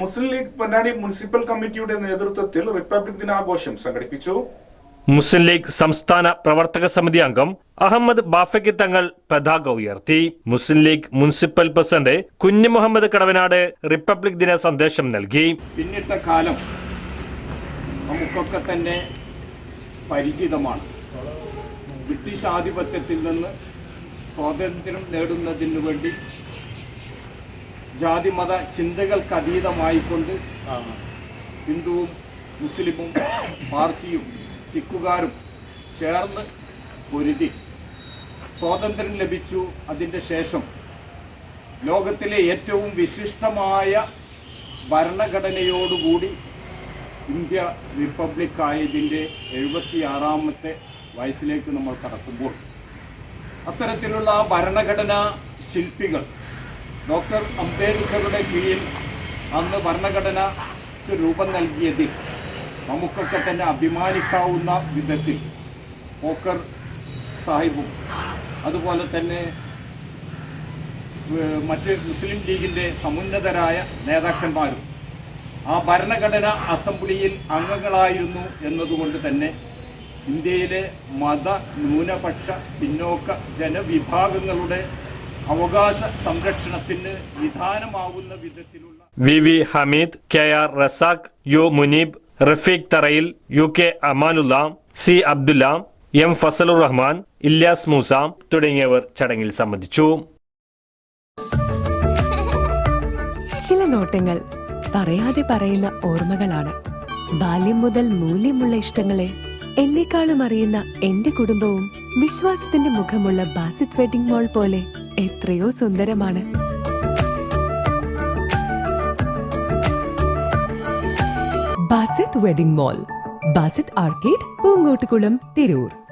മുസ്ലിം league Ponnani municipal കമ്മിറ്റിയുടെ നേതൃത്വത്തിൽ republic ദിനാഘോഷം സംഘടിപ്പിച്ചു. മുസ്ലിം ലീഗ് സംസ്ഥാന പ്രവർത്തക സമിതി അംഗം അഹമ്മദ് ബാഫയ്ക്ക് തങ്ങൾ പതാക ഉയർത്തി. മുസ്ലിം ലീഗ് മുനിസിപ്പൽ പ്രസിഡന്റ് കുഞ്ഞു മുഹമ്മദ് കടവനാട് റിപ്പബ്ലിക് ദിന സന്ദേശം നൽകി. പിന്നിട്ട കാലം നമുക്കൊക്കെ തന്നെ പരിചിതമാണ്. ബ്രിട്ടീഷ് ആധിപത്യത്തിൽ നിന്ന് സ്വാതന്ത്ര്യം നേടുന്നതിനു വേണ്ടി ജാതിമത ചിന്തകൾക്കതീതമായിക്കൊണ്ട് ഹിന്ദുവും മുസ്ലിമും പാർസിയും സിഖുകാരും ചേർന്ന് പൊരുതി സ്വാതന്ത്ര്യം ലഭിച്ചു അതിന്റെ ശേഷം ലോകത്തിലെ ഏറ്റവും വിശിഷ്ടമായ ഭരണഘടനയോടുകൂടി ഇന്ത്യ റിപ്പബ്ലിക് ആയതിന്റെ എഴുപത്തിയാറാമത്തെ വയസ്സിലേക്ക് നമ്മൾ കടക്കുമ്പോൾ അത്തരത്തിലുള്ള ആ ഭരണഘടനാ ശില്പികൾ ഡോക്ടർ അംബേദ്കറുടെ കീഴിൽ അന്ന് ഭരണഘടനയ്ക്ക് രൂപം നൽകിയതിൽ നമുക്കൊക്കെ തന്നെ അഭിമാനിക്കാവുന്ന വിധത്തിൽ പോക്കർ സാഹിബും അതുപോലെ തന്നെ മറ്റ് മുസ്ലിം ലീഗിന്റെ സമുന്നതരായ നേതാക്കന്മാരും ആ ഭരണഘടന അസംബ്ലിയിൽ അംഗങ്ങളായിരുന്നു എന്നതുകൊണ്ട് തന്നെ ഇന്ത്യയിലെ മത ന്യൂനപക്ഷ പിന്നോക്ക ജനവിഭാഗങ്ങളുടെ അവകാശ സംരക്ഷണത്തിന് വിധാനമാവുന്ന വിധത്തിലുള്ള V V Hameed K R Razak U Muneeb Rafeeq Tharayil U K Amanulla C Abdulla M Fazlur Rahman Ilyas Moosa തുടങ്ങിയവർ ചടങ്ങിൽ സംബന്ധിച്ചു. ചില നോട്ടങ്ങൾ പറയാതെ പറയുന്ന ഓർമ്മകളാണ്. ബാല്യം മുതൽ മൂല്യമുള്ള ഇഷ്ടങ്ങളെ എന്നെക്കാളും അറിയുന്ന എന്റെ കുടുംബവും വിശ്വാസത്തിന്റെ മുഖമുള്ള ബാസിത് വെഡിംഗ് മോൾ പോലെ എത്രയോ സുന്ദരമാണ്. Basith wedding mall Basith arcade Poonkottukulam Tirur.